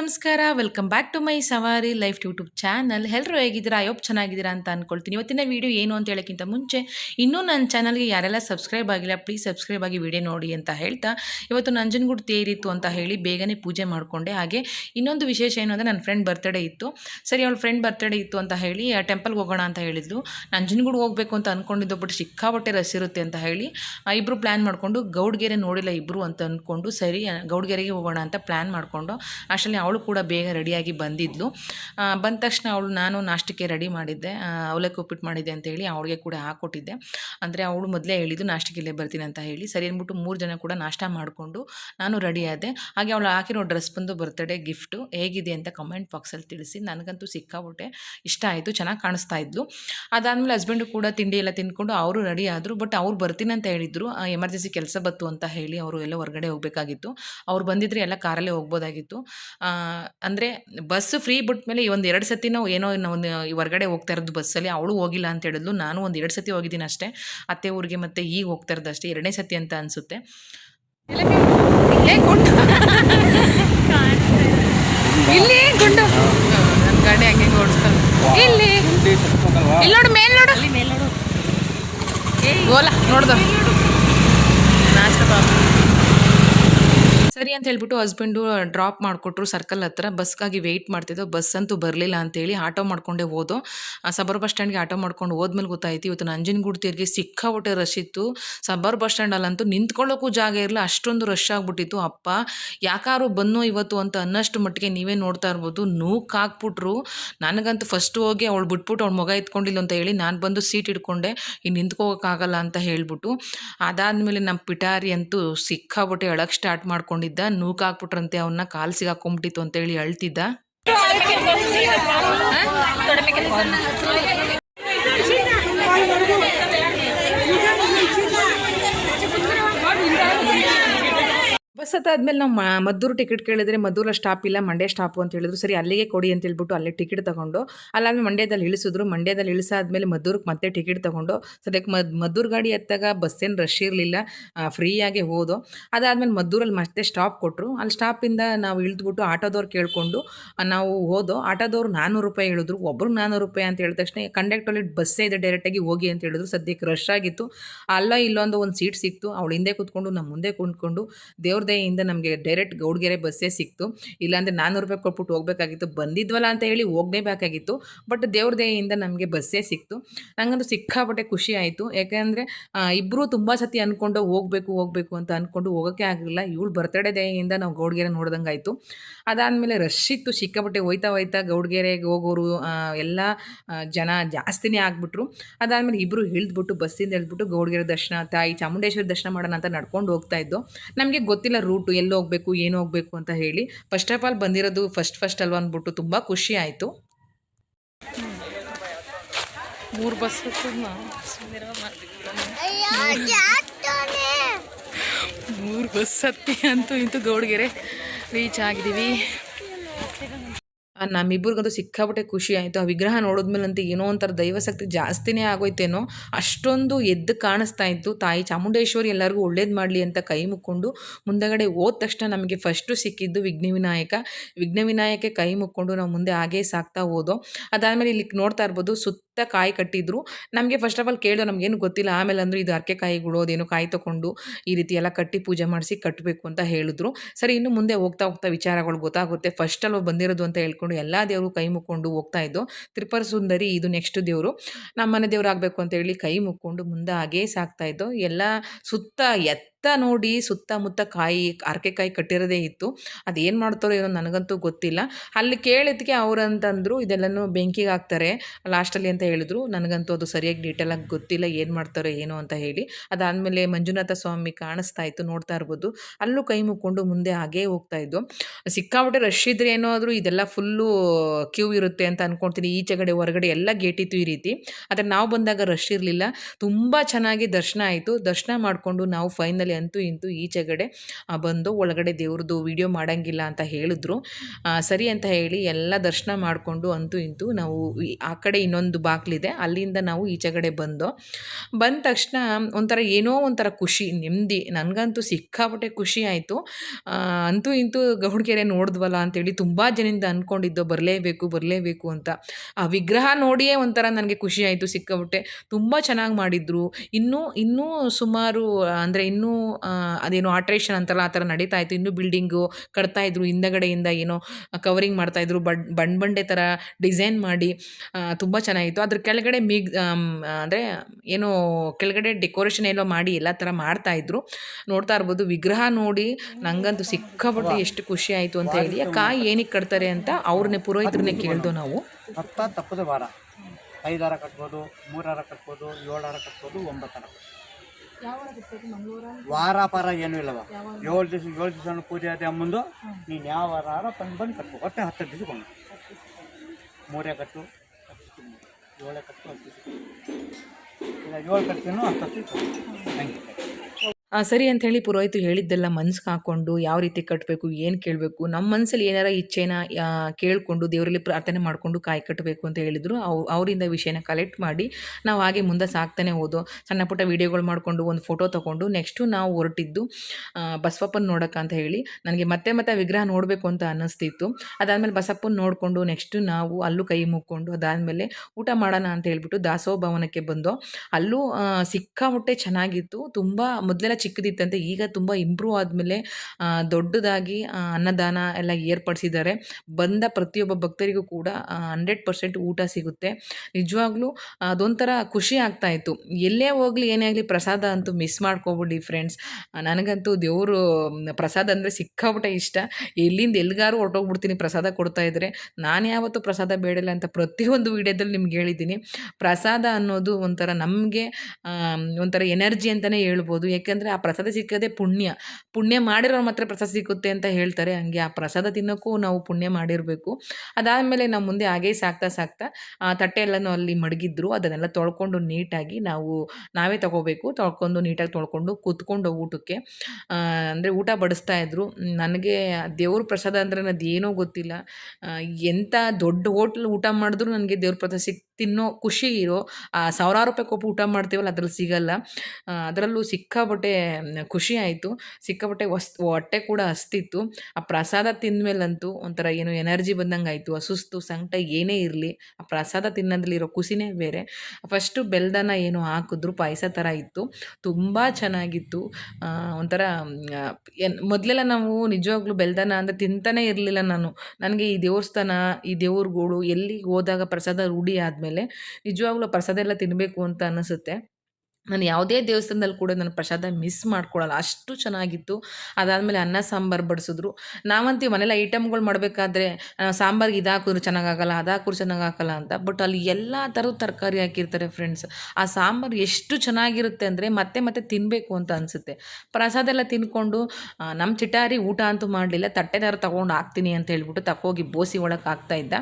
ನಮಸ್ಕಾರ. Welcome back to my ಸವಾರಿ life YouTube channel ಎಲ್ಲರೂ ಹೇಗಿದ್ದೀರಾ? ಹೋಪ್ ಚೆನ್ನಾಗಿದ್ದೀರಾ ಅಂತ ಅಂದ್ಕೊಳ್ತೀನಿ ಇವತ್ತಿನ ವೀಡಿಯೋ ಏನು ಅಂತ ಹೇಳೋಕ್ಕಿಂತ ಮುಂಚೆ, ಇನ್ನೂ ನನ್ನ ಚಾನಲ್ಗೆ ಯಾರೆಲ್ಲ ಸಬ್ಸ್ಕ್ರೈಬ್ ಆಗಿಲ್ಲ ಪ್ಲೀಸ್ ಸಬ್ಸ್ಕ್ರೈಬ್ ಆಗಿ ವಿಡಿಯೋ ನೋಡಿ ಅಂತ ಹೇಳ್ತಾ, ಇವತ್ತು ನಂಜನಗೂಡು ತೇರಿತ್ತು ಅಂತ ಹೇಳಿ ಬೇಗನೆ ಪೂಜೆ ಮಾಡಿಕೊಂಡೆ. ಹಾಗೆ ಇನ್ನೊಂದು ವಿಶೇಷ ಏನು ಅಂದರೆ ನನ್ನ ಫ್ರೆಂಡ್ ಬರ್ತ್ಡೇ ಇತ್ತು. ಸರಿ, ಅವಳ ಫ್ರೆಂಡ್ ಬರ್ತ್ಡೇ ಇತ್ತು ಅಂತ ಹೇಳಿ ಟೆಂಪಲ್ಗೆ ಹೋಗೋಣ ಅಂತ ಹೇಳಿದ್ಲು. ನಂಜನಗೂಡು ಹೋಗಬೇಕು ಅಂತ ಅಂದ್ಕೊಂಡಿದ್ದು ಬಟ್ ಸಿಕ್ಕಾಪಟ್ಟೆ ರಸ್ ಇರುತ್ತೆ ಅಂತ ಹೇಳಿ ಇಬ್ಬರು ಪ್ಲ್ಯಾನ್ ಮಾಡಿಕೊಂಡು, ಗೌಡ್ಗೆರೆ ನೋಡಿಲ್ಲ ಇಬ್ಬರು ಅಂತ ಅಂದ್ಕೊಂಡು ಸರಿ, ಗೌಡ್ಗೆರೆಗೆ ಹೋಗೋಣ ಅಂತ ಪ್ಲ್ಯಾನ್ ಮಾಡಿಕೊಂಡು ಅಷ್ಟರಲ್ಲಿ ಅವಳು ಕೂಡ ಬೇಗ ರೆಡಿಯಾಗಿ ಬಂದಿದ್ಲು. ಬಂದ ತಕ್ಷಣ ಅವಳು ನಾನು ನಾಷ್ಟಕ್ಕೆ ರೆಡಿ ಮಾಡಿದ್ದೆ. ಅವಲಕ್ಕಿ ಉಪ್ಪಿಟ್ಟು ಮಾಡಿದ್ದೆ ಅಂತ ಹೇಳಿ ಅವಳಿಗೆ ಕೂಡ ಹಾಕ್ಕೊಟ್ಟಿದ್ದೆ ಅಂದರೆ ಅವಳು ಮೊದಲೇ ಹೇಳಿದ್ದು ನಾಷ್ಟಕ್ಕೆ ಇಲ್ಲೇ ಬರ್ತೀನಿ ಅಂತ ಹೇಳಿ. ಸರಿ ಅಂದ್ಬಿಟ್ಟು ಮೂರು ಜನ ಕೂಡ ನಾಷ್ಟ ಮಾಡಿಕೊಂಡು ನಾನು ರೆಡಿ ಆದೆ. ಹಾಗೆ ಅವಳು ಹಾಕಿರೋ ಡ್ರೆಸ್ ಬಂದು ಬರ್ತಡೇ ಗಿಫ್ಟು ಹೇಗಿದೆ ಅಂತ ಕಮೆಂಟ್ ಬಾಕ್ಸಲ್ಲಿ ತಿಳಿಸಿ. ನನಗಂತೂ ಸಿಕ್ಕಾಬಿಟ್ಟೆ ಇಷ್ಟ ಆಯಿತು, ಚೆನ್ನಾಗಿ ಕಾಣಿಸ್ತಾ ಇದ್ಲು. ಅದಾದಮೇಲೆ ಹಸ್ಬೆಂಡು ಕೂಡ ತಿಂಡಿ ಎಲ್ಲ ತಿಂದ್ಕೊಂಡು ಅವರು ರೆಡಿ ಆದರು ಬಟ್ ಅವ್ರು ಬರ್ತೀನಿ ಅಂತ ಹೇಳಿದರು. ಎಮರ್ಜೆನ್ಸಿ ಕೆಲಸ ಬತ್ತು ಅಂತ ಹೇಳಿ ಅವರು ಎಲ್ಲ ಹೊರಗಡೆ ಹೋಗಬೇಕಾಗಿತ್ತು. ಅವ್ರು ಬಂದಿದ್ರೆ ಎಲ್ಲ ಕಾರಲ್ಲೇ ಹೋಗ್ಬೋದಾಗಿತ್ತು. ಅಂದರೆ ಬಸ್ ಫ್ರೀ ಬಿಟ್ಮೇಲೆ ಒಂದು ಎರಡು ಸತಿನೋ ಏನೋ ನಾವು ಒಂದು ಹೊರಗಡೆ ಹೋಗ್ತಾ ಇರೋದು ಬಸ್ಸಲ್ಲಿ ಅವಳು ಹೋಗಿಲ್ಲ ಅಂತ ಹೇಳಿದ್ಲು. ನಾನು ಒಂದು ಎರಡು ಸತಿ ಹೋಗಿದ್ದೀನಿ ಅಷ್ಟೇ. ಅತ್ತೆ ಊರಿಗೆ ಮತ್ತೆ ಈಗ ಹೋಗ್ತಾ ಇರೋದು ಅಷ್ಟೇ. ಎರಡನೇ ಸತಿ ಅಂತ ಅನಿಸುತ್ತೆ. ಇಲ್ಲಿ ಗುಂಡು. ನನ್ನ ಗಾಡಿ. ಹಂಗೆ ಓಡಿಸ್ತಾನೆ ಇಲ್ಲಿ. ಇಲ್ಲಿ ನೋಡು ಮೇಲ್ ನೋಡು. ಓಲ ನೋಡ್ದು? ನಾಚ ಪಾಪ ಸರಿ ಅಂತ ಹೇಳ್ಬಿಟ್ಟು ಹಸ್ಬೆಂಡು ಡ್ರಾಪ್ ಮಾಡಿಕೊಟ್ರು ಸರ್ಕಲ್ ಹತ್ರ. ಬಸ್ಗಾಗಿ ವೆಯ್ಟ್ ಮಾಡ್ತಿದ್ದೋ, ಬಸ್ ಅಂತೂ ಬರಲಿಲ್ಲ ಅಂತೇಳಿ ಆಟೋ ಮಾಡ್ಕೊಂಡೇ ಹೋದೋ. ಸಬರ್ ಬಸ್ ಸ್ಟ್ಯಾಂಡ್ಗೆ ಆಟೋ ಮಾಡ್ಕೊಂಡು ಹೋದ್ಮೇಲೆ ಗೊತ್ತಾಯ್ತು, ಇವತ್ತು ನಂಜನಗೂಡು ತಿರ್ಗಿ ಸಿಕ್ಕಾಪಟ್ಟೆ ರಶ್ ಇತ್ತು. ಸಬರ್ ಬಸ್ ಸ್ಟ್ಯಾಂಡಲ್ಲಂತೂ ನಿಂತ್ಕೊಳ್ಳೋಕ್ಕೂ ಜಾಗ ಇರಲಿಲ್ಲ, ಅಷ್ಟೊಂದು ರಶ್ ಆಗಿಬಿಟ್ಟಿತ್ತು. ಅಪ್ಪ ಯಾಕಾರು ಬನ್ನೋ ಇವತ್ತು ಅಂತ ಅನ್ನಷ್ಟು ಮಟ್ಟಿಗೆ ನೀವೇ ನೋಡ್ತಾ ಇರ್ಬೋದು. ನೂಕ್ ಹಾಕ್ಬಿಟ್ರು. ನನಗಂತೂ ಫಸ್ಟ್ ಹೋಗಿ ಅವಳು ಬಿಟ್ಬಿಟ್ಟು ಅವಳು ಮಗ ಎತ್ಕೊಂಡಿಲ್ಲ ಅಂತ ಹೇಳಿ ನಾನು ಬಂದು ಸೀಟ್ ಇಟ್ಕೊಂಡೆ ಇನ್ನು ನಿಂತ್ಕೋಗೋಕ್ಕಾಗಲ್ಲ ಅಂತ ಹೇಳ್ಬಿಟ್ಟು. ಅದಾದಮೇಲೆ ನಮ್ಮ ಪಿಟಾರಿ ಅಂತೂ ಸಿಕ್ಕಾಬಿಟ್ಟೆ ಅಳಕ್ಕೆ ಸ್ಟಾರ್ಟ್ ಮಾಡ್ಕೊಂಡಿದ್ದ. ನೂಕ್ ಹಾಕ್ಬಿಟ್ರಂತೆ ಅವನ್ನ ಕಾಲು ಸಿಗಾಕೊಂಬಿಟ್ಟಿತ್ತು ಅಂತ ಹೇಳಿ ಆದ್ಮೇಲೆ ಹತ್ತಾದ್ಮೇಲೆ ನಾವು ಮದ್ದೂರು ಟಿಕೆಟ್ ಕೇಳಿದ್ರೆ ಮದ್ದೂರ ಸ್ಟಾಪ್ ಇಲ್ಲ, ಮಂಡ್ಯ ಸ್ಟಾಪು ಅಂತ ಹೇಳಿದ್ರು. ಸರಿ, ಅಲ್ಲಿಗೆ ಕೊಡಿ ಅಂತ ಹೇಳ್ಬಿಟ್ಟು ಅಲ್ಲೇ ಟಿಕೆಟ್ ತಗೊಂಡು, ಅಲ್ಲಾದ್ಮೇಲೆ ಮಂಡ್ಯದಲ್ಲಿ ಇಳಿಸಿದ್ರು. ಮಂಡ್ಯದಲ್ಲಿ ಇಳಿಸಾದ್ಮೇಲೆ ಮದ್ದೂರಿಗೆ ಮತ್ತೆ ಟಿಕೆಟ್ ತಗೊಂಡು ಸದ್ಯಕ್ಕೆ ಮದ್ ಮದ್ದೂರು ಗಾಡಿ ಎತ್ತಾಗ ಬಸ್ಸೇನು ರಶ್ ಇರಲಿಲ್ಲ. ಫ್ರೀಯಾಗೆ ಹೋದು. ಅದಾದಮೇಲೆ ಮದ್ದೂರಲ್ಲಿ ಮತ್ತೆ ಸ್ಟಾಪ್ ಕೊಟ್ಟರು ಅಲ್ಲಿ ಸ್ಟಾಪಿಂದ ನಾವು ಇಳಿದ್ಬಿಟ್ಟು ಆಟೋದವ್ರು ಕೇಳಿಕೊಂಡು ನಾವು ಹೋದೋ. ಆಟೋದವ್ರು ನಾನ್ನೂರು ರೂಪಾಯಿ ಹೇಳಿದ್ರು. ಒಬ್ರು ನಾನ್ನೂರು ರೂಪಾಯಿ ಅಂತ ಹೇಳಿದ ತಕ್ಷಣ ಕಂಡಕ್ಟಲ್ಲಿ ಬಸ್ಸೇ ಇದೆ ಡೈರೆಕ್ಟಾಗಿ ಹೋಗಿ ಅಂತ ಹೇಳಿದ್ರು. ಸದ್ಯಕ್ಕೆ ರಶ್ ಆಗಿತ್ತು. ಅಲ್ಲ ಇಲ್ಲೊಂದು ಒಂದು ಸೀಟ್ ಸಿಕ್ತು. ಅವಳು ಹಿಂದೆ ಕೂತ್ಕೊಂಡು ನಮ್ಮ ಮುಂದೆ ಕುಂತ್ಕೊಂಡು ದೇವ್ರ ದಯೆಯಿಂದ ನಮಗೆ ಡೈರೆಕ್ಟ್ ಗೌಡ್ಗೆರೆ ಬಸ್ಸೇ ಸಿಕ್ತು. ಇಲ್ಲಾಂದರೆ ನಾನ್ನೂರು ರೂಪಾಯಿ ಕೊಟ್ಬಿಟ್ಟು ಹೋಗ್ಬೇಕಾಗಿತ್ತು. ಬಂದಿದ್ವಲ್ಲ ಅಂತ ಹೇಳಿ ಹೋಗಲೇಬೇಕಾಗಿತ್ತು. ಬಟ್ ದೇವ್ರ ದಯೆಯಿಂದ ನಮಗೆ ಬಸ್ಸೇ ಸಿಕ್ತು. ನಂಗಂತೂ ಸಿಕ್ಕಾಪಟ್ಟೆ ಖುಷಿ ಆಯಿತು. ಯಾಕೆಂದರೆ ಇಬ್ಬರು ತುಂಬ ಸತಿ ಅಂದ್ಕೊಂಡು ಹೋಗಬೇಕು ಹೋಗಬೇಕು ಅಂತ ಅಂದ್ಕೊಂಡು ಹೋಗೋಕ್ಕೆ ಆಗಲಿಲ್ಲ. ಇವಳು ಬರ್ತಡೇ ದಯೆಯಿಂದ ನಾವು ಗೌಡ್ಗೆರೆ ನೋಡ್ದಂಗೆ ಆಯಿತು ಅದಾದಮೇಲೆ ರಶ್ ಇತ್ತು. ಸಿಕ್ಕಾಪಟ್ಟೆ ಹೋಯ್ತಾ ಹೋಯ್ತಾ ಗೌಡ್ಗೆರೆಗೆ ಹೋಗೋರು ಎಲ್ಲ ಜನ ಜಾಸ್ತಿನೇ ಆಗಿಬಿಟ್ರು. ಅದಾದಮೇಲೆ ಇಬ್ಬರು ಇಳಿದ್ಬಿಟ್ಟು ಬಸ್ಸಿಂದ ಇಳಿದ್ಬಿಟ್ಟು ಗೌಡ್ಗೆರೆ ದರ್ಶನ, ತಾಯಿ ಚಾಮುಂಡೇಶ್ವರಿ ದರ್ಶನ ಮಾಡೋಣ ಅಂತ ನಡ್ಕೊಂಡು ಹೋಗ್ತಾ ಇದ್ದೋ. ನಮಗೆ ಗೊತ್ತಿಲ್ಲ ರೂಟು ಎಲ್ಲಿ ಹೋಗಬೇಕು, ಏನು ಹೋಗಬೇಕು ಅಂತ ಹೇಳಿ. ಫಸ್ಟ್ ಆಫ್ ಆಲ್ ಬಂದಿರೋದು ಫಸ್ಟ್ ಫಸ್ಟ್ ಅಲ್ವಾ ಅಂದ್ಬಿಟ್ಟು ತುಂಬ ಖುಷಿ ಆಯಿತು. ಮೂರು ಬಸ್ ಮೂರು ಬಸ್ ಹತ್ತಿ ಅಂತೂ ಇಂತೂ ಗೌಡ್ಗೆರೆ ರೀಚ್ ಆಗಿದ್ದೀವಿ. ನಮ್ಮಿಬ್ಬರಿಗಂತೂ ಸಿಕ್ಕಾಬಿಟ್ಟೆ ಖುಷಿ ಆಯಿತು. ಆ ವಿಗ್ರಹ ನೋಡಿದ್ಮೇಲೆ ಅಂತೂ ಏನೋ ಒಂಥರ ದೈವಶಕ್ತಿ ಜಾಸ್ತಿನೇ ಆಗೋಯ್ತೇನೋ ಅಷ್ಟೊಂದು ಎದ್ದು ಕಾಣಿಸ್ತಾ ಇತ್ತು. ತಾಯಿ ಚಾಮುಂಡೇಶ್ವರಿ ಎಲ್ಲರಿಗೂ ಒಳ್ಳೇದು ಮಾಡಲಿ ಅಂತ ಕೈ ಮುಕ್ಕೊಂಡು ಮುಂದೆಗಡೆ ಹೋದ ತಕ್ಷಣ ನಮಗೆ ಫಸ್ಟು ಸಿಕ್ಕಿದ್ದು ವಿಘ್ನ ವಿನಾಯಕ ವಿಘ್ನ ವಿನಾಯಕ ಕೈ ಮುಕ್ಕೊಂಡು ನಾವು ಮುಂದೆ ಹಾಗೇ ಸಾಕ್ತಾ ಹೋದೋ. ಅದಾದಮೇಲೆ ಇಲ್ಲಿ ನೋಡ್ತಾ ಇರ್ಬೋದು, ಸುತ್ತ ಕಾಯಿ ಕಟ್ಟಿದ್ರು. ನಮಗೆ ಫಸ್ಟ್ ಆಫ್ ಆಲ್ ಕೇಳಿದ್ರು, ನಮಗೇನು ಗೊತ್ತಿಲ್ಲ. ಆಮೇಲೆ ಅಂದರು, ಇದು ಅರ್ಕೆ ಕಾಯಿ ಗುಡೋದೇನು ಕಾಯಿ ತಗೊಂಡು ಈ ರೀತಿ ಎಲ್ಲ ಕಟ್ಟಿ ಪೂಜೆ ಮಾಡಿಸಿ ಕಟ್ಟಬೇಕು ಅಂತ ಹೇಳಿದ್ರು. ಸರಿ, ಇನ್ನು ಮುಂದೆ ಹೋಗ್ತಾ ಹೋಗ್ತಾ ವಿಚಾರಗಳು ಗೊತ್ತಾಗುತ್ತೆ. ಫಸ್ಟ್ ಅಲ್ವ ಬಂದಿರೋದು ಅಂತ ಹೇಳ್ಕೊಂಡು ಎಲ್ಲ ದೇವರು ಕೈ ಮುಕ್ಕೊಂಡು ಹೋಗ್ತಾ ಇದ್ದು, ತ್ರಿಪುರ ಸುಂದರಿ, ಇದು ನೆಕ್ಸ್ಟ್ ದೇವರು. ನಮ್ಮ ಮನೆ ದೇವ್ರು ಆಗಬೇಕು ಅಂತ ಹೇಳಿ ಕೈ ಮುಕ್ಕೊಂಡು ಮುಂದೆ ಹಾಗೇ ಸಾಕ್ತಾ ಇದ್ದು, ಎಲ್ಲ ಸುತ್ತ ಎತ್ತ ನೋಡಿ, ಸುತ್ತಮುತ್ತ ಕಾಯಿ ಅರ್ಕೆ ಕಾಯಿ ಕಟ್ಟಿರೋದೇ ಇತ್ತು. ಅದೇನು ಮಾಡ್ತಾರೋ ಏನೋ ನನಗಂತೂ ಗೊತ್ತಿಲ್ಲ. ಅಲ್ಲಿ ಕೇಳಿದ್ದಕ್ಕೆ ಅವರಂತಂದರು ಇದೆಲ್ಲನೂ ಬೆಂಕಿಗೆ ಹಾಕ್ತಾರೆ ಲಾಸ್ಟಲ್ಲಿ ಅಂತ ಹೇಳಿದ್ರು. ನನಗಂತೂ ಅದು ಸರಿಯಾಗಿ ಡೀಟೇಲಾಗಿ ಗೊತ್ತಿಲ್ಲ, ಏನು ಮಾಡ್ತಾರೋ ಏನೋ ಅಂತ ಹೇಳಿ. ಅದಾದಮೇಲೆ ಮಂಜುನಾಥ ಸ್ವಾಮಿ ಕಾಣಿಸ್ತಾ ಇತ್ತು, ನೋಡ್ತಾ ಇರ್ಬೋದು. ಅಲ್ಲೂ ಕೈ ಮುಕ್ಕೊಂಡು ಮುಂದೆ ಹಾಗೇ ಹೋಗ್ತಾ ಇದ್ದು. ಸಿಕ್ಕಾಪಟ್ಟೆ ರಶ್ ಇದ್ರೆ ಆದರೂ ಇದೆಲ್ಲ ಫುಲ್ಲು ಕ್ಯೂ ಇರುತ್ತೆ ಅಂತ ಅಂದ್ಕೊಳ್ತೀನಿ ಈಚೆಗಡೆ ಹೊರಗಡೆ ಎಲ್ಲ ಗೇಟ್ ಇತ್ತು ಈ ರೀತಿ. ಆದರೆ ನಾವು ಬಂದಾಗ ರಶ್ ಇರಲಿಲ್ಲ. ತುಂಬ ಚೆನ್ನಾಗಿ ದರ್ಶನ ಆಯಿತು. ದರ್ಶನ ಮಾಡಿಕೊಂಡು ನಾವು ಫೈನಲಿ ಅದಾದಮೇಲೆ ಅಂತೂ ಇಂತೂ ಈಚೆಗಡೆ ಬಂದು ಒಳಗಡೆ ದೇವ್ರದ್ದು ವಿಡಿಯೋ ಮಾಡೋಂಗಿಲ್ಲ ಅಂತ ಹೇಳಿದ್ರು. ಸರಿ ಅಂತ ಹೇಳಿ ಎಲ್ಲ ದರ್ಶನ ಮಾಡಿಕೊಂಡು ಅಂತೂ ಇಂತೂ ನಾವು ಆ ಕಡೆ ಇನ್ನೊಂದು ಬಾಗಿಲಿದೆ. ಅಲ್ಲಿಂದ ನಾವು ಈಚೆಗಡೆ ಬಂದು, ಬಂದ ತಕ್ಷಣ ಒಂಥರ ಏನೋ ಒಂಥರ ಖುಷಿ, ನೆಮ್ಮದಿ. ನನಗಂತೂ ಸಿಕ್ಕಾಪಟ್ಟೆ ಖುಷಿ ಆಯಿತು. ಅಂತೂ ಇಂತೂ ಗೌಡ್ಗೆರೆ ನೋಡಿದ್ವಲ್ಲ ಅಂತೇಳಿ ತುಂಬ ಜನದಿಂದ ಅಂದ್ಕೊಂಡಿದ್ದೋ ಬರಲೇಬೇಕು ಬರಲೇಬೇಕು ಅಂತ. ಆ ವಿಗ್ರಹ ನೋಡಿಯೇ ಒಂಥರ ನನಗೆ ಖುಷಿ ಆಯಿತು ಸಿಕ್ಕಾಪಟ್ಟೆ. ತುಂಬ ಚೆನ್ನಾಗಿ ಮಾಡಿದ್ರು. ಇನ್ನೂ ಇನ್ನೂ ಸುಮಾರು, ಅಂದರೆ ಇನ್ನೂ ಅದೇನೋ ಆಟ್ರೇಷನ್ ಅಂತಲ್ಲ ಆ ಥರ ನಡೀತಾ ಇತ್ತು. ಇನ್ನೂ ಬಿಲ್ಡಿಂಗು ಕಟ್ತಾ ಇದ್ರು ಹಿಂದಗಡೆಯಿಂದ ಏನೋ ಕವರಿಂಗ್ ಮಾಡ್ತಾಯಿದ್ರು ಬಡ್ ಬಣ್ಣ ಬಂಡೆ ಥರ ಡಿಸೈನ್ ಮಾಡಿ ತುಂಬ ಚೆನ್ನಾಗಿತ್ತು. ಅದ್ರ ಕೆಳಗಡೆ ಮಿಗ್ ಅಂದರೆ ಏನೋ ಕೆಳಗಡೆ ಡೆಕೋರೇಷನ್ ಎಲ್ಲೋ ಮಾಡಿ ಎಲ್ಲ ಥರ ಮಾಡ್ತಾಯಿದ್ರು ನೋಡ್ತಾ ಇರ್ಬೋದು ವಿಗ್ರಹ ನೋಡಿ ನನಗಂತೂ ಸಿಕ್ಕಾಪಟ್ಟೆ ಎಷ್ಟು ಖುಷಿ ಆಯಿತು ಅಂತ ಹೇಳಿ. ಕಾಯಿ ಏನಕ್ಕೆ ಕಟ್ತಾರೆ ಅಂತ ಅವ್ರನ್ನೇ ಪುರೋಹಿತರನ್ನೇ ಕೇಳ್ದು ನಾವು. ಹತ್ತ ತಪ್ಪದ ವಾರ ಐದಾರ ಕಟ್ಬೋದು ಮೂರಾರ ಕಟ್ಬೋದು ಏಳಾರ ಕಟ್ಬೋದು ಒಂಬತ್ತರ. ವಾರ ಪಾರ ಏನೂ ಇಲ್ಲವ. ಏಳು ದಿವಸ ಏಳು ದಿವಸ ಪೂಜೆ ಆದ ಅಮ್ಮಂದು ನೀನು ಯಾವ ವಾರ ಬಂದು ಬಂದು ಕಟ್ಟು ಒಟ್ಟೆ ಹತ್ತು ದಿವಸ ಕೊಂಡು. ಮೂರೇ ಕಟ್ಟು. ಏಳೇ ಕಟ್ಟು, ಹತ್ತು ದಿವಸ ಇಲ್ಲ, ಏಳು ಕಟ್ತೀನೋ, ಹತ್ತು ಹತ್ತು ಹಂಗೆ. ಸರಿ ಅಂತ ಹೇಳಿ ಪುರೋಹಿತು ಹೇಳಿದ್ದೆಲ್ಲ ಮನ್ಸಿಗೆ ಹಾಕ್ಕೊಂಡು ಯಾವ ರೀತಿ ಕಟ್ಟಬೇಕು ಏನು ಕೇಳಬೇಕು ನಮ್ಮ ಮನಸ್ಸಲ್ಲಿ ಏನಾರ ಇಚ್ಛೆನ ಕೇಳಿಕೊಂಡು ದೇವರಲ್ಲಿ ಪ್ರಾರ್ಥನೆ ಮಾಡಿಕೊಂಡು ಕಾಯಿ ಕಟ್ಟಬೇಕು ಅಂತ ಹೇಳಿದರು. ಅವು, ಅವರಿಂದ ವಿಷಯನ ಕಲೆಕ್ಟ್ ಮಾಡಿ ನಾವು ಹಾಗೆ ಮುಂದೆ ಸಾಕ್ತಾನೆ ಹೋದೋ, ಸಣ್ಣ ಪುಟ್ಟ ವೀಡಿಯೋಗಳು ಮಾಡಿಕೊಂಡು ಒಂದು ಫೋಟೋ ತೊಗೊಂಡು ನೆಕ್ಸ್ಟು ನಾವು ಹೊರಟಿದ್ದು ಬಸವಪ್ಪನ ನೋಡೋಕೆ ಅಂತ ಹೇಳಿ ನನಗೆ ಮತ್ತೆ ಮತ್ತೆ ವಿಗ್ರಹ ನೋಡಬೇಕು ಅಂತ ಅನ್ನಿಸ್ತಿತ್ತು. ಅದಾದಮೇಲೆ ಬಸಪ್ಪನ ನೋಡಿಕೊಂಡು ನೆಕ್ಸ್ಟು ನಾವು ಅಲ್ಲೂ ಕೈ ಮುಕ್ಕೊಂಡು ಅದಾದಮೇಲೆ ಊಟ ಮಾಡೋಣ ಅಂತ ಹೇಳಿಬಿಟ್ಟು ದಾಸೋಹ ಭವನಕ್ಕೆ ಬಂದೋ, ಅಲ್ಲೂ ಸಿಕ್ಕಾಮುಟ್ಟೆ ಚೆನ್ನಾಗಿತ್ತು. ತುಂಬ ಮೊದಲೆಲ್ಲ ಚಿಕ್ಕದಿತ್ತಂತೆ, ಈಗ ತುಂಬ ಇಂಪ್ರೂವ್ ಆದಮೇಲೆ ದೊಡ್ಡದಾಗಿ ಅನ್ನದಾನ ಎಲ್ಲ ಏರ್ಪಡಿಸಿದ್ದಾರೆ. ಬಂದ ಪ್ರತಿಯೊಬ್ಬ ಭಕ್ತರಿಗೂ ಕೂಡ ಹಂಡ್ರೆಡ್ ಪರ್ಸೆಂಟ್ ಊಟ ಸಿಗುತ್ತೆ. ನಿಜವಾಗ್ಲೂ ಅದೊಂಥರ ಖುಷಿ ಆಗ್ತಾ ಇತ್ತು. ಎಲ್ಲೇ ಹೋಗಲಿ, ಏನೇ ಆಗಲಿ, ಪ್ರಸಾದ ಅಂತೂ ಮಿಸ್ ಮಾಡ್ಕೋಬಿಡಿ ಫ್ರೆಂಡ್ಸ್ ನನಗಂತೂ ದೇವರು ಪ್ರಸಾದ ಅಂದರೆ ಸಿಕ್ಕಾಪಟ್ಟೆ ಇಷ್ಟ. ಎಲ್ಲಿಂದ ಎಲ್ಲಿಗಾರು ಹೊರಟೋಗ್ಬಿಡ್ತೀನಿ, ಪ್ರಸಾದ ಕೊಡ್ತಾ ಇದ್ದರೆ ನಾನು ಯಾವತ್ತೂ ಪ್ರಸಾದ ಬೇಡಲ್ಲ ಅಂತ ಪ್ರತಿಯೊಂದು ವಿಡಿಯೋದಲ್ಲಿ ನಿಮ್ಗೆ ಹೇಳಿದ್ದೀನಿ. ಪ್ರಸಾದ ಅನ್ನೋದು ಒಂಥರ ನಮಗೆ ಒಂಥರ ಎನರ್ಜಿ ಅಂತಲೇ ಹೇಳ್ಬೋದು. ಯಾಕೆಂದರೆ ಆ ಪ್ರಸಾದ ಸಿಕ್ಕದೆ ಪುಣ್ಯ. ಪುಣ್ಯ ಮಾಡಿರೋರು ಮಾತ್ರ ಪ್ರಸಾದ ಸಿಕ್ಕುತ್ತೆ ಅಂತ ಹೇಳ್ತಾರೆ. ಹಂಗೆ ಆ ಪ್ರಸಾದ ತಿನ್ನೋಕ್ಕೂ ನಾವು ಪುಣ್ಯ ಮಾಡಿರಬೇಕು. ಅದಾದಮೇಲೆ ನಾವು ಮುಂದೆ ಹಾಗೇ ಸಾಕ್ತಾ ಸಾಕ್ತಾ, ಆ ತಟ್ಟೆ ಎಲ್ಲನೂ ಅಲ್ಲಿ ಮಡಗಿದ್ರು. ಅದನ್ನೆಲ್ಲ ತೊಳ್ಕೊಂಡು ನೀಟಾಗಿ ನಾವು, ನಾವೇ ತಗೋಬೇಕು. ತೊಳ್ಕೊಂಡು ನೀಟಾಗಿ ತೊಳ್ಕೊಂಡು ಕೂತ್ಕೊಂಡು ಊಟಕ್ಕೆ. ಅಂದರೆ ಊಟ ಬಡಿಸ್ತಾ ಇದ್ರು. ನನಗೆ ದೇವ್ರ ಪ್ರಸಾದ ಅಂದರೆ ಅದು ಏನೋ ಗೊತ್ತಿಲ್ಲ ಎಂಥ ದೊಡ್ಡ ಹೋಟ್ಲ್ ಊಟ ಮಾಡಿದ್ರು ನನಗೆ ದೇವ್ರ ಪ್ರಸಾದ ಸಿಕ್ ತಿನ್ನೋ ಖುಷಿ ಇರೋ ಸಾವಿರಾರು ರೂಪಾಯಿ ಕೊಟ್ಟು ಊಟ ಮಾಡ್ತೀವಲ್ಲ, ಅದ್ರಲ್ಲಿ ಸಿಗಲ್ಲ. ಅದರಲ್ಲೂ ಸಿಕ್ಕಾಪಟ್ಟೆ ಖುಷಿ ಆಯಿತು. ಸಿಕ್ಕಾಪಟ್ಟೆ ವಸ್ ಹೊಟ್ಟೆ ಕೂಡ ಹಸ್ತಿತ್ತು. ಆ ಪ್ರಸಾದ ತಿಂದಮೇಲಂತೂ ಒಂಥರ ಏನು ಎನರ್ಜಿ ಬಂದಂಗೆ ಆಯಿತು. ಅಸುಸ್ತು ಸುಸ್ತು ಸಂಕಟ ಏನೇ ಇರಲಿ, ಆ ಪ್ರಸಾದ ತಿನ್ನೋದ್ರಲ್ಲಿರೋ ಖುಷಿನೇ ಬೇರೆ. ಫಸ್ಟು ಬೆಲ್ದನ ಏನು ಹಾಕಿದ್ರು, ಪಾಯಸ ಥರ ಇತ್ತು. ತುಂಬ ಚೆನ್ನಾಗಿತ್ತು. ಒಂಥರ ಏನು ಮೊದಲೆಲ್ಲ ನಾವು ನಿಜವಾಗ್ಲೂ ಬೆಲ್ದನ ಅಂದರೆ ತಿಂತಾನೇ ಇರಲಿಲ್ಲ ನಾನು. ನನಗೆ ಈ ದೇವಸ್ಥಾನ, ಈ ದೇವ್ರುಗಳು ಎಲ್ಲಿಗೆ ಹೋದಾಗ ಪ್ರಸಾದ ರೂಢಿ ಆದಮೇಲೆ ನಿಜವಾಗ್ಲೂ ಪ್ರಸಾದ ಎಲ್ಲ ತಿನ್ನಬೇಕು ಅಂತ ಅನಿಸುತ್ತೆ. ನಾನು ಯಾವುದೇ ದೇವಸ್ಥಾನದಲ್ಲಿ ಕೂಡ ನಾನು ಪ್ರಸಾದ ಮಿಸ್ ಮಾಡ್ಕೊಳ್ಳಲ್ಲ ಅಷ್ಟು ಚೆನ್ನಾಗಿತ್ತು. ಅದಾದಮೇಲೆ ಅನ್ನ, ಸಾಂಬಾರು ಬಡಿಸಿದ್ರು. ನಾವಂತೀವಿ ಮನೇಲಿ ಐಟಮ್ಗಳು ಮಾಡಬೇಕಾದ್ರೆ ಸಾಂಬಾರ್ಗೆ ಇದಾಕಿದ್ರು ಚೆನ್ನಾಗಾಗಲ್ಲ ಅದು ಹಾಕಿದ್ರು ಚೆನ್ನಾಗಾಗಲ್ಲ ಅಂತ. ಬಟ್ ಅಲ್ಲಿ ಎಲ್ಲ ಥರದ ತರಕಾರಿ ಹಾಕಿರ್ತಾರೆ ಫ್ರೆಂಡ್ಸ್ ಆ ಸಾಂಬಾರು ಎಷ್ಟು ಚೆನ್ನಾಗಿರುತ್ತೆ ಅಂದರೆ ಮತ್ತೆ ಮತ್ತೆ ತಿನ್ನಬೇಕು ಅಂತ ಅನಿಸುತ್ತೆ. ಪ್ರಸಾದ ಎಲ್ಲ ತಿನ್ಕೊಂಡು ನಮ್ಮ ಚಿಟಾರಿ ಊಟ ಅಂತೂ ಮಾಡಲಿಲ್ಲ. ತಟ್ಟೆದಾರ ತೊಗೊಂಡು ಹಾಕ್ತೀನಿ ಅಂತ ಹೇಳ್ಬಿಟ್ಟು ತಕ್ಕೋಗಿ ಬೋಸಿ ಒಳಗೆ ಹಾಕ್ತಾ ಇದ್ದ.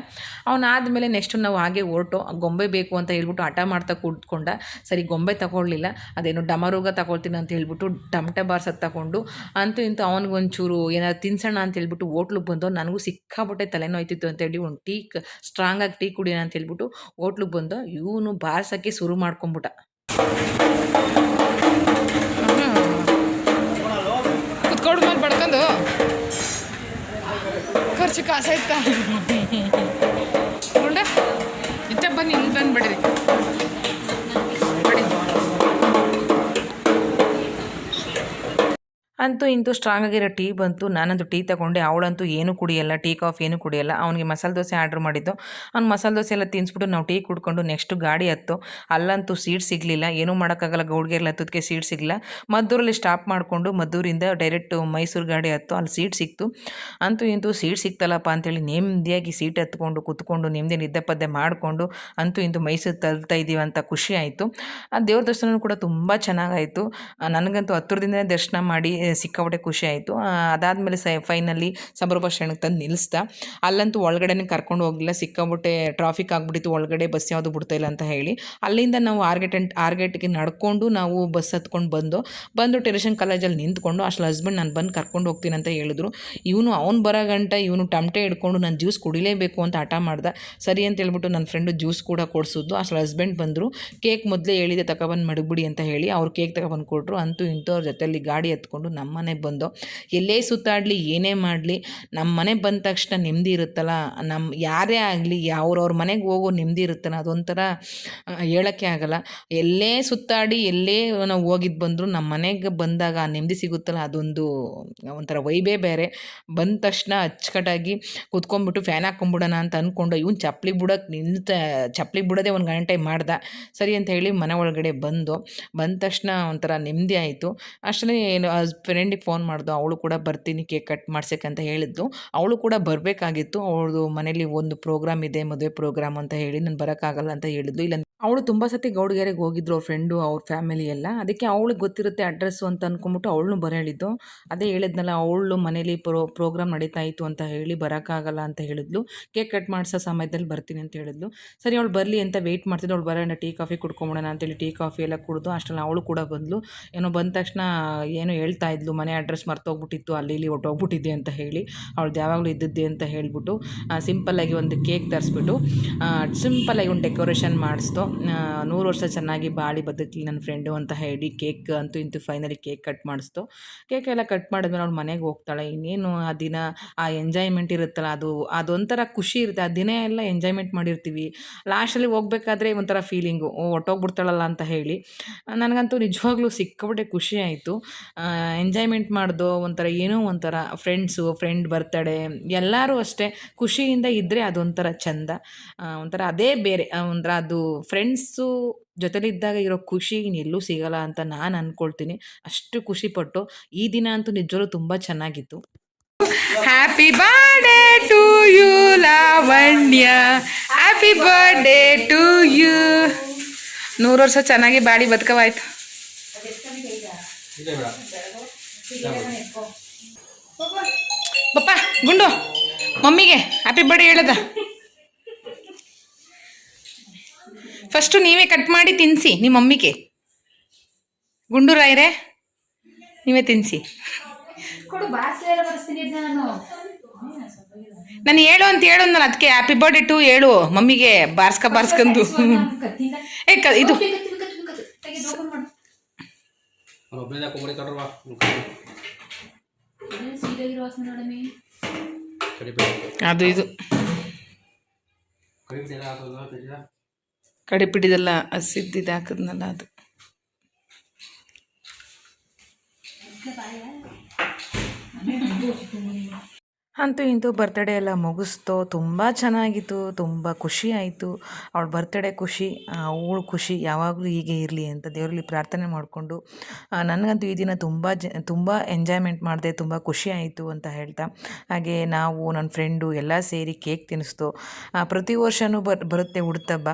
ಅವನಾದಮೇಲೆ ನೆಕ್ಸ್ಟ್ ನಾವು ಹಾಗೆ ಹೊರಟು ಗೊಂಬೆ ಬೇಕು ಅಂತ ಹೇಳ್ಬಿಟ್ಟು ಹಠ ಮಾಡ್ತಾ ಕೂತ್ಕೊಂಡ, ಸರಿ, ಗೊಂಬೆ ತಗೊಳ್ಳಿಲ್ಲ ಅದೇನು ಡಮರೋಗ ತಗೊಳ್ತೀನಿ ಅಂತ ಹೇಳ್ಬಿಟ್ಟು ಟಮಟೆ ಬಾರ್ಸೋದು ತಗೊಂಡು ಅಂತೂ ಇಂತೂ ಅವನಿಗೊಂಚೂರು ಏನಾದ್ರು ತಿನ್ಸೋಣ ಅಂತ ಹೇಳ್ಬಿಟ್ಟು ಹೋಟ್ಲಿಗೆ ಬಂದು ನನಗೂ ಸಿಕ್ಕಾಪಟ್ಟೆ ತಲೆನೋಯ್ತಿತ್ತು ಅಂತೇಳಿ ಒಂದು ಟೀ ಸ್ಟ್ರಾಂಗಾಗಿ ಟೀ ಕುಡಿಯೋಣ ಅಂತ ಹೇಳ್ಬಿಟ್ಟು ಹೋಟ್ಲಿಗೆ ಬಂದು ಇವನು ಬಾರ್ಸೋಕ್ಕೆ ಶುರು ಮಾಡ್ಕೊಂಬಿಟ್ಟ. ಖರ್ಚು ಕಾಸಾಯ್ತಾ ಇತ್ತ ಇಲ್ಲಿ ಬಂದ್ಬಿಡ್ರಿ. ಅಂತೂ ಇಂತೂ ಸ್ಟ್ರಾಂಗ್ ಆಗಿರೋ ಟೀ ಬಂತು. ನಾನಂತೂ ಟೀ ತಗೊಂಡೆ. ಅವಳಂತೂ ಏನೂ ಕುಡಿಯಲ್ಲ ಟೀ ಕಾಫಿ ಏನೂ ಕುಡಿಯಲ್ಲ. ಅವನಿಗೆ ಮಸಾಲೆ ದೋಸೆ ಆರ್ಡ್ರ್ ಮಾಡಿದ್ದು. ಅವ್ನು ಮಸಾಲೆ ದೋಸೆ ಎಲ್ಲ ತಿನ್ಸ್ಬಿಟ್ಟು ನಾವು ಟೀ ಕುಡ್ಕೊಂಡು ನೆಕ್ಸ್ಟ್ ಗಾಡಿ ಹತ್ತು. ಅಲ್ಲಂತೂ ಸೀಟ್ ಸಿಗಲಿಲ್ಲ. ಏನೂ ಮಾಡೋಕ್ಕಾಗಲ್ಲ. ಗೌಡ್ಗೆಲ್ಲ ಹತ್ತೋದಕ್ಕೆ ಸೀಟ್ ಸಿಗಲಿಲ್ಲ. ಮದ್ದೂರಲ್ಲಿ ಸ್ಟಾಪ್ ಮಾಡಿಕೊಂಡು ಮದ್ದೂರಿಂದ ಡೈರೆಕ್ಟ್ ಮೈಸೂರು ಗಾಡಿ ಹತ್ತು. ಅಲ್ಲಿ ಸೀಟ್ ಸಿಕ್ತು. ಅಂತೂ ಇಂತೂ ಸೀಟ್ ಸಿಕ್ತಲ್ಲಪ್ಪ ಅಂತೇಳಿ ನೆಮ್ಮದಿಯಾಗಿ ಸೀಟ್ ಹತ್ಕೊಂಡು ಕುತ್ಕೊಂಡು ನೆಮ್ಮದಿ ನಿದ್ದೆ ಪದ್ದೆ ಮಾಡಿಕೊಂಡು ಅಂತೂ ಇಂತೂ ಮೈಸೂರು ತಲುಪ್ತಾ ಇದ್ದೀವಿ ಅಂತ ಖುಷಿ ಆಯಿತು. ಆ ದೇವ್ರ ದರ್ಶನ ಕೂಡ ತುಂಬ ಚೆನ್ನಾಗಾಯಿತು. ನನಗಂತೂ ಹತ್ತಿರದಿಂದನೇ ದರ್ಶನ ಮಾಡಿ ಸಿಕ್ಕಾಪಟ್ಟೆ ಖುಷಿ ಆಯಿತು. ಅದಾದಮೇಲೆ ಸ ಫೈನಲಿ ಸಬರ್ ಸ್ಟ್ಯಾಂಡ್ಗೆ ತಂದು ನಿಲ್ಲಿಸ್ದ. ಅಲ್ಲಂತೂ ಒಳಗಡೆನೇ ಕರ್ಕೊಂಡು ಹೋಗಲಿಲ್ಲ. ಸಿಕ್ಕಾಬಿಟ್ಟೆ ಟ್ರಾಫಿಕ್ ಆಗಿಬಿಟ್ಟಿತ್ತು. ಒಳಗಡೆ ಬಸ್ ಯಾವುದು ಬಿಡ್ತಾಯಿಲ್ಲ ಅಂತ ಹೇಳಿ. ಅಲ್ಲಿಂದ ನಾವು ಆರ್ಗೆಟ್ ಅಂಡ್ ಎಂಟು, ಆರು ಗೇಟ್ಗೆ ನಡ್ಕೊಂಡು ನಾವು ಬಸ್ ಹತ್ಕೊಂಡು ಬಂದು ಬಂದು ಟೆರಿಷನ್ ಕಾಲೇಜಲ್ಲಿ ನಿಂತ್ಕೊಂಡು, ಅಷ್ಟು ಹಸ್ಬೆಂಡ್ ನಾನು ಬಂದು ಕರ್ಕೊಂಡು ಹೋಗ್ತೀನಿ ಅಂತ ಹೇಳಿದ್ರು. ಇವನು ಅವ್ನು ಬರೋ ಗಂಟ, ಇವನು ಟಮಟೆ ಹಿಡ್ಕೊಂಡು ನಾನು ಜ್ಯೂಸ್ ಕುಡಿಲೇಬೇಕು ಅಂತ ಹಠ ಮಾಡ್ದೆ. ಸರಿ ಅಂತ ಹೇಳ್ಬಿಟ್ಟು ನನ್ನ ಫ್ರೆಂಡು ಜ್ಯೂಸ್ ಕೂಡ ಕೊಡಿಸಿದ್ದು ಅಷ್ಟು ಹಸ್ಬೆಂಡ್ ಬಂದರು. ಕೇಕ್ ಮೊದಲೇ ಹೇಳಿದೆ ತಗೊಬಂದು ಮಡಗ್ಬಿಡಿ ಅಂತ ಹೇಳಿ ಅವ್ರು ಕೇಕ್ ತಗೊಬಂದು ಕೊಟ್ಟರು ಅಂತೂ ಇಂಥವ್ರ ಜೊತೆಯಲ್ಲಿ ಗಾಡಿ ಎತ್ಕೊಂಡು ನಮ್ಮ ಮನೆಗೆ ಬಂದು, ಎಲ್ಲೇ ಸುತ್ತಾಡಲಿ, ಏನೇ ಮಾಡಲಿ ನಮ್ಮ ಮನೆಗೆ ಬಂದ ತಕ್ಷಣ ನೆಮ್ಮದಿ ಇರುತ್ತಲ್ಲ ನಮ್ಮ ಯಾರೇ ಆಗಲಿ, ಅವ್ರವ್ರ ಮನೆಗೆ ಹೋಗೋ ನೆಮ್ಮದಿ ಇರುತ್ತಲ್ಲ, ಅದೊಂಥರ ಹೇಳೋಕ್ಕೆ ಆಗಲ್ಲ. ಎಲ್ಲೇ ಸುತ್ತಾಡಿ, ಎಲ್ಲೇ ನಾವು ಹೋಗಿದ್ದು ಬಂದರೂ ನಮ್ಮ ಮನೆಗೆ ಬಂದಾಗ ಆ ನೆಮ್ಮದಿ ಸಿಗುತ್ತಲ್ಲ, ಅದೊಂದು, ಒಂಥರ ವೈಬೇ ಬೇರೆ. ಬಂದ ತಕ್ಷಣ ಅಚ್ಚುಕಟ್ಟಾಗಿ ಕುತ್ಕೊಂಡ್ಬಿಟ್ಟು ಫ್ಯಾನ್ ಹಾಕೊಂಡ್ಬಿಡೋಣ ಅಂತ ಅಂದ್ಕೊಂಡು ಇವ್ನು ಚಪ್ಪಲಿ ಬಿಡೋಕ್ಕೆ ನಿಂತ ಚಪ್ಪಲಿ ಬಿಡೋದೇ ಒಂದು ಗಂಟೆ ಮಾಡ್ದೆ, ಸರಿ ಅಂತ ಹೇಳಿ ಮನೆ ಒಳಗಡೆ ಬಂದು, ಬಂದ ತಕ್ಷಣ ಒಂಥರ ನೆಮ್ಮದಿ ಆಯಿತು. ಅಷ್ಟರಲ್ಲಿ ಫ್ರೆಂಡಿಗೆ ಫೋನ್ ಮಾಡ್ದು, ಅವಳು ಕೂಡ ಬರ್ತೀನಿ ಕೇಕ್ ಕಟ್ ಮಾಡ್ಸೋಕ್ಕಂತ ಹೇಳಿದ್ದು. ಅವಳು ಕೂಡ ಬರಬೇಕಾಗಿತ್ತು. ಅವಳದು ಮನೇಲಿ ಒಂದು ಪ್ರೋಗ್ರಾಮ್ ಇದೆ, ಮದುವೆ ಪ್ರೋಗ್ರಾಮ್ ಅಂತ ಹೇಳಿ, ನಾನು ಬರೋಕ್ಕಾಗಲ್ಲ ಅಂತ ಹೇಳಿದ್ಲು ಇಲ್ಲ ಅವಳು ತುಂಬ ಸತಿ ಗೌಡ್ಗೆರೆಗೆ ಹೋಗಿದ್ರು ಅವ್ರ ಫ್ರೆಂಡು ಅವ್ರ ಫ್ಯಾಮಿಲಿ ಎಲ್ಲ. ಅದಕ್ಕೆ ಅವಳಿಗೆ ಗೊತ್ತಿರುತ್ತೆ ಅಡ್ರೆಸ್ಸು ಅಂತ ಅಂದ್ಕೊಂಬಿಟ್ಟು ಅವಳನ್ನು ಬರ ಹೇಳಿದ್ದು ಅದೇ ಹೇಳಿದ್ನಲ್ಲ, ಅವಳು ಮನೇಲಿ ಪ್ರೋ ಪ್ರೋಗ್ರಾಮ್ ನಡೀತಾ ಇತ್ತು ಅಂತ ಹೇಳಿ ಬರೋಕ್ಕಾಗಲ್ಲ ಅಂತ ಹೇಳಿದ್ಲು. ಕೇಕ್ ಕಟ್ ಮಾಡಿಸೋ ಸಮಯದಲ್ಲಿ ಬರ್ತೀನಿ ಅಂತ ಹೇಳಿದ್ಲು. ಸರಿ, ಅವಳು ಬರಲಿ ಅಂತ ವೆಯ್ಟ್ ಮಾಡ್ತಿದ್ದು ಅವಳು ಬರೋಣ, ಟೀ ಕಾಫಿ ಕುಡ್ಕೊಂಬಿಡೋಣ ಅಂತೇಳಿ ಟೀ ಕಾಫಿ ಎಲ್ಲ ಕುಡಿದು ಅಷ್ಟರಲ್ಲಿ ಅವಳು ಕೂಡ ಬಂದಳು ಏನೋ ಬಂದ ತಕ್ಷಣ ಏನೋ ಹೇಳ್ತಾ ಇದ್ಲು, ಮನೆ ಅಡ್ರೆಸ್ ಮರ್ತೋಗ್ಬಿಟ್ಟಿತ್ತು, ಅಲ್ಲಿ ಇಲ್ಲಿ ಹೊಟ್ಟೋಗ್ಬಿಟ್ಟಿದ್ದೆ ಅಂತ ಹೇಳಿ. ಅವ್ಳು ಯಾವಾಗಲೂ ಇದ್ದಿದ್ದೆ ಅಂತ ಹೇಳಿಬಿಟ್ಟು ಸಿಂಪಲ್ಲಾಗಿ ಒಂದು ಕೇಕ್ ತರಿಸ್ಬಿಟ್ಟು ಸಿಂಪಲ್ಲಾಗಿ ಒಂದು ಡೆಕೋರೇಷನ್ ಮಾಡಿಸ್ತು ನೂರು ವರ್ಷ ಚೆನ್ನಾಗಿ ಬಾಳಿ ಬದುಕಲಿ ನನ್ನ ಫ್ರೆಂಡು ಅಂತ ಹೇಳಿ ಕೇಕ್ ಅಂತೂ ಇಂತೂ ಫೈನಲಿ ಕೇಕ್ ಕಟ್ ಮಾಡಿಸ್ತು. ಕೇಕ್ ಎಲ್ಲ ಕಟ್ ಮಾಡಿದ್ಮೇಲೆ ಅವ್ಳು ಮನೆಗೆ ಹೋಗ್ತಾಳೆ. ಇನ್ನೇನು ಆ ದಿನ ಆ ಎಂಜಾಯ್ಮೆಂಟ್ ಇರುತ್ತಲ್ಲ, ಅದು, ಅದೊಂಥರ ಖುಷಿ ಇರುತ್ತೆ. ಆ ದಿನ ಎಲ್ಲ ಎಂಜಾಯ್ಮೆಂಟ್ ಮಾಡಿರ್ತೀವಿ. ಲಾಸ್ಟಲ್ಲಿ ಹೋಗ್ಬೇಕಾದ್ರೆ ಒಂಥರ ಫೀಲಿಂಗು ಹೊಟ್ಟೋಗ್ಬಿಡ್ತಾಳಲ್ಲ ಅಂತ ಹೇಳಿ. ನನಗಂತೂ ನಿಜವಾಗ್ಲೂ ಸಿಕ್ಕಾಪಟ್ಟೆ ಖುಷಿ ಆಯಿತು. ಎಂಜಾಯ್ಮೆಂಟ್ ಮಾಡ್ದು, ಒಂಥರ ಏನೋ ಒಂಥರ ಫ್ರೆಂಡ್ಸು ಫ್ರೆಂಡ್ ಬರ್ತಡೆ ಎಲ್ಲರೂ ಅಷ್ಟೇ ಖುಷಿಯಿಂದ ಇದ್ದರೆ ಅದೊಂಥರ ಚಂದ. ಒಂಥರ ಅದೇ ಬೇರೆ ಒಂಥರ ಅದು ಫ್ರೆಂಡ್ಸು ಜೊತೆಲಿದ್ದಾಗ ಇರೋ ಖುಷಿ ಇನ್ನೆಲ್ಲೂ ಸಿಗಲ್ಲ ಅಂತ ನಾನು ಅಂದ್ಕೊಳ್ತೀನಿ ಅಷ್ಟು ಖುಷಿಪಟ್ಟು ಈ ದಿನ ಅಂತೂ ನಿಜವೂ ತುಂಬ ಚೆನ್ನಾಗಿತ್ತು. Happy birthday to you Lavanya happy birthday to you ನೂರು ವರ್ಷ ಚೆನ್ನಾಗಿ ಬಾಡಿ ಬದುಕವಾಯ್ತು. ಪಪ್ಪ, ಗುಂಡು, ಮಮ್ಮಿಗೆ ಹ್ಯಾಪಿ ಬರ್ಡೇ ಹೇಳದ. ಫಸ್ಟು ನೀವೇ ಕಟ್ ಮಾಡಿ ತಿನ್ನಿಸಿ ನಿಮ್ಮ ಮಮ್ಮಿಗೆ. ಗುಂಡೂರಾಯ್ರೆ ನೀವೇ ತಿನ್ನಿಸಿ ನಾನು. ನಾನು ಹೇಳು ಅಂತ ಹೇಳು ನಾನು ಅದಕ್ಕೆ ಹ್ಯಾಪಿ ಬರ್ಡೇ ಟು ಹೇಳು ಮಮ್ಮಿಗೆ ಬಾರ್ಸ್ಕ ಬಾರ್ಸ್ಕೊಂಡು ಏ ಕ ಇದು. ಅದು ಇದು. ಕಡಿಪಿಡಿದೆಲ್ಲ ಹಸಿದ್ದು ಹಾಕಿದ್ನಲ್ಲ ಅದು. ಅಂತೂ ಇಂತೂ ಬರ್ತಡೇ ಎಲ್ಲ ಮುಗಿಸ್ತು. ತುಂಬ ಚೆನ್ನಾಗಿತ್ತು, ತುಂಬ ಖುಷಿ ಆಯಿತು. ಅವಳ ಬರ್ತಡೇ ಖುಷಿ ಅವಳು ಖುಷಿ, ಯಾವಾಗಲೂ ಹೀಗೆ ಇರಲಿ ಅಂತ ದೇವರಲ್ಲಿ ಪ್ರಾರ್ಥನೆ ಮಾಡಿಕೊಂಡು ನನಗಂತೂ ಈ ದಿನ ತುಂಬ ಜ, ತುಂಬ ಎಂಜಾಯ್ಮೆಂಟ್ ಮಾಡಿದೆ, ತುಂಬ ಖುಷಿ ಆಯಿತು ಅಂತ ಹೇಳ್ತಾ. ಹಾಗೆ ನಾವು ನನ್ನ ಫ್ರೆಂಡು ಎಲ್ಲ ಸೇರಿ ಕೇಕ್ ತಿನ್ನಿಸ್ತು ಪ್ರತಿ ವರ್ಷವೂ ಬರ್, ಬರುತ್ತೆ ಹುಡ್ತಬ್ಬ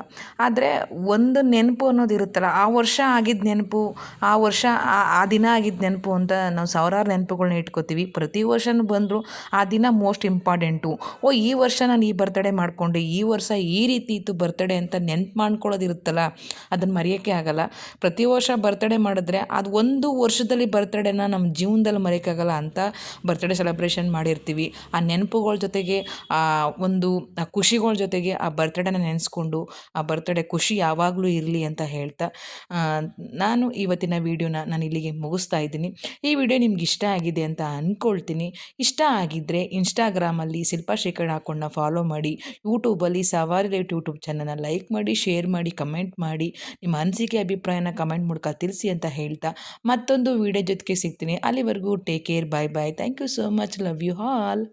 ಆದರೆ ಒಂದು ನೆನಪು ಅನ್ನೋದು ಇರುತ್ತಲ್ಲ, ಆ ವರ್ಷ ಆಗಿದ್ದ ನೆನಪು, ಆ ವರ್ಷ, ಆ ದಿನ ಆಗಿದ್ದ ನೆನಪು ಅಂತ ನಾವು ಸಾವಿರಾರು ನೆನಪುಗಳನ್ನ ಇಟ್ಕೋತೀವಿ. ಪ್ರತಿ ವರ್ಷವೂ ಬಂದರೂ ಆ ದಿನ ಮೋಸ್ಟ್ ಇಂಪಾರ್ಟೆಂಟು ಓ, ಈ ವರ್ಷ ನಾನು ಈ ಬರ್ತಡೇ ಮಾಡಿಕೊಂಡೆ, ಈ ವರ್ಷ ಈ ರೀತಿ ಇತ್ತು ಬರ್ತಡೇ ಅಂತ ನೆನ್ಪು ಮಾಡ್ಕೊಳ್ಳೋದಿರುತ್ತಲ್ಲ, ಅದನ್ನು ಮರೆಯೋಕ್ಕೆ ಆಗಲ್ಲ. ಪ್ರತಿ ವರ್ಷ ಬರ್ತಡೇ ಮಾಡಿದ್ರೆ ಅದು ಒಂದು ವರ್ಷದಲ್ಲಿ ಬರ್ತಡೇನ ನಮ್ಮ ಜೀವನದಲ್ಲಿ ಮರೆಯೋಕ್ಕಾಗಲ್ಲ ಅಂತ ಬರ್ತಡೇ ಸೆಲೆಬ್ರೇಷನ್ ಮಾಡಿರ್ತೀವಿ. ಆ ನೆನಪುಗಳ ಜೊತೆಗೆ, ಆ ಒಂದು ಖುಷಿಗಳ ಜೊತೆಗೆ ಆ ಬರ್ತಡೇನ ನೆನೆಸ್ಕೊಂಡು, ಆ ಬರ್ತಡೇ ಖುಷಿ ಯಾವಾಗಲೂ ಇರಲಿ ಅಂತ ಹೇಳ್ತಾ ನಾನು ಇವತ್ತಿನ ವೀಡಿಯೋನ ನಾನು ಇಲ್ಲಿಗೆ ಮುಗಿಸ್ತಾ ಇದ್ದೀನಿ. ಈ ವಿಡಿಯೋ ನಿಮ್ಗೆ ಇಷ್ಟ ಆಗಿದೆ ಅಂತ ಅಂದ್ಕೊಳ್ತೀನಿ ಇಷ್ಟ ಆಗಿದ್ದರೆ ಇನ್ಸ್ಟಾಗ್ರಾಮಲ್ಲಿ ಶಿಲ್ಪಾ ಶೇಖರ್ ಹಾಕೊಂಡ ಫಾಲೋ ಮಾಡಿ ಯೂಟ್ಯೂಬಲ್ಲಿ ಸವಾರಿ ಲೈಟ್ ಯೂಟ್ಯೂಬ್ ಚಾನಲ್ನ ಲೈಕ್ ಮಾಡಿ ಶೇರ್ ಮಾಡಿ ಕಮೆಂಟ್ ಮಾಡಿ. ನಿಮ್ಮ ಅನಿಸಿಕೆ, ಅಭಿಪ್ರಾಯನ ಕಮೆಂಟ್ ಮೂಲಕ ತಿಳಿಸಿ ಅಂತ ಹೇಳ್ತಾ ಮತ್ತೊಂದು ವಿಡಿಯೋ ಜೊತೆಗೆ ಸಿಗ್ತೀನಿ. ಅಲ್ಲಿವರೆಗೂ take care bye bye thank you so much love you all